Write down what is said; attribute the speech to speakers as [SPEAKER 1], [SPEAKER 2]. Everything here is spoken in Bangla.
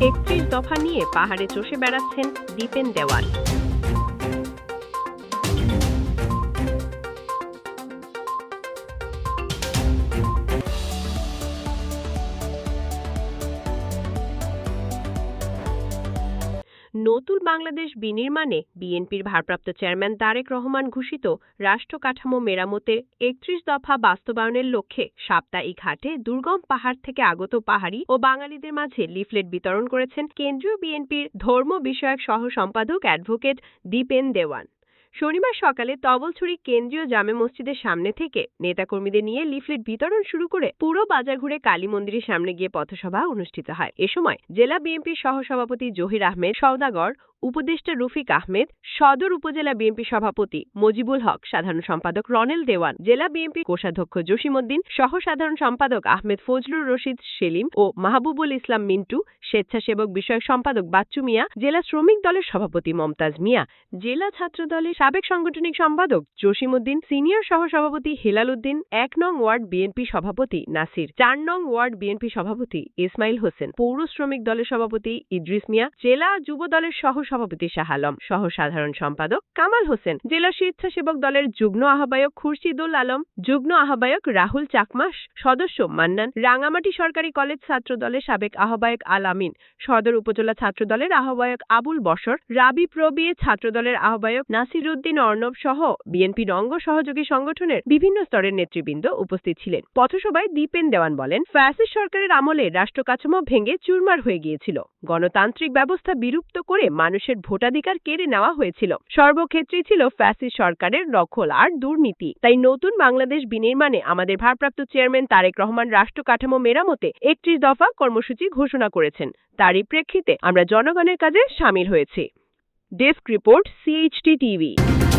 [SPEAKER 1] একত্রিশ দফা নিয়ে পাহাড়ে চষে বেড়াচ্ছেন দীপেন দেওয়ান নতুন বাংলাদেশ বিনির্মাণে বিএনপির ভারপ্রাপ্ত চেয়ারম্যান তারেক রহমান ঘোষিত রাষ্ট্র কাঠামো মেরামতের একত্রিশ দফা বাস্তবায়নের লক্ষ্যে সাপ্তাহিক হাটে দুর্গম পাহাড় থেকে আগত পাহাড়ি ও বাঙালিদের মাঝে লিফলেট বিতরণ করেছেন কেন্দ্রীয় বিএনপির ধর্ম বিষয়ক সহ সম্পাদক অ্যাডভোকেট দীপেন দেওয়ান। শনিবার সকালে তবলছড়ি কেন্দ্রীয় জামে মসজিদের সামনে থেকে নেতাকর্মীদের নিয়ে লিফলেট বিতরণ শুরু করে পুরো বাজার ঘুরে কালী মন্দিরের সামনে গিয়ে পথসভা অনুষ্ঠিত হয়। এ সময় জেলা বিএনপির সহসভাপতি জহির আহমেদ, সওদাগর, উপদেষ্টা রফিক আহমেদ, সদর উপজেলা বিএনপি সভাপতি মজিবুল হক, সাধারণ সম্পাদক রনেল দেওয়ান, জেলা বিএনপি কোষাধ্যক্ষ জসিমুদ্দিন সহ সাধারণ সম্পাদক আহমেদ ফজলুর রশিদ সেলিম ও মাহবুবুল ইসলাম মিন্টু, স্বেচ্ছাসেবক বিষয়ক সম্পাদক বাচ্চু মিয়া, জেলা শ্রমিক দলের সভাপতি মমতাজ মিয়া, জেলা ছাত্র দলের সাবেক সাংগঠনিক সম্পাদক জসিমউদ্দিন সিনিয়র সহসভাপতি হেলাল উদ্দিন, এক নং ওয়ার্ড বিএনপি সভাপতি নাসির, চার নং ওয়ার্ড বিএনপি সভাপতি ইসমাইল হোসেন, পৌর শ্রমিক দলের সভাপতি ইদ্রিস মিয়া, জেলা যুব দলের সহ সভাপতি শাহ আলম সহ সাধারণ সম্পাদক কামাল হোসেন, জেলা স্বেচ্ছাসেবক দলের যুগ্ম আহ্বায়ক খুরশিদুল আলম, যুগ্ম আহ্বায়ক রাহুল চাকমাস, সদস্য মান্নান, রাঙামাটি সরকারি কলেজ ছাত্র দলের সাবেক আহ্বায়ক আল আমিন, সদর উপজেলা ছাত্র দলের আহ্বায়ক আবুল বসর রাবি প্রবিএ ছাত্র দলের আহ্বায়ক নাসির উদ্দিন অর্ণব সহ বিএনপি অঙ্গ সহযোগী সংগঠনের বিভিন্ন স্তরের নেতৃবৃন্দ উপস্থিত ছিলেন। পথসভায় দীপেন দেওয়ান বলেন ফ্যাসিস্ট সরকারের আমলে রাষ্ট্র কাঠামো ভেঙে চুরমার হয়ে গিয়েছিল। গণতান্ত্রিক ব্যবস্থা বিলুপ্ত করে মানুষের ভোটাধিকার কেড়ে নেওয়া হয়েছিল। সর্বক্ষেত্রেই ছিল ফ্যাসিস সরকারের দখল আর দুর্নীতি। তাই নতুন বাংলাদেশ বিনির্মাণে আমাদের ভারপ্রাপ্ত চেয়ারম্যান তারেক রহমান রাষ্ট্র কাঠামো মেরামতে একত্রিশ দফা কর্মসূচি ঘোষণা করেছেন। তারই প্রেক্ষিতে আমরা জনগণের কাজে সামিল হয়েছি। Desk Report CHT TV.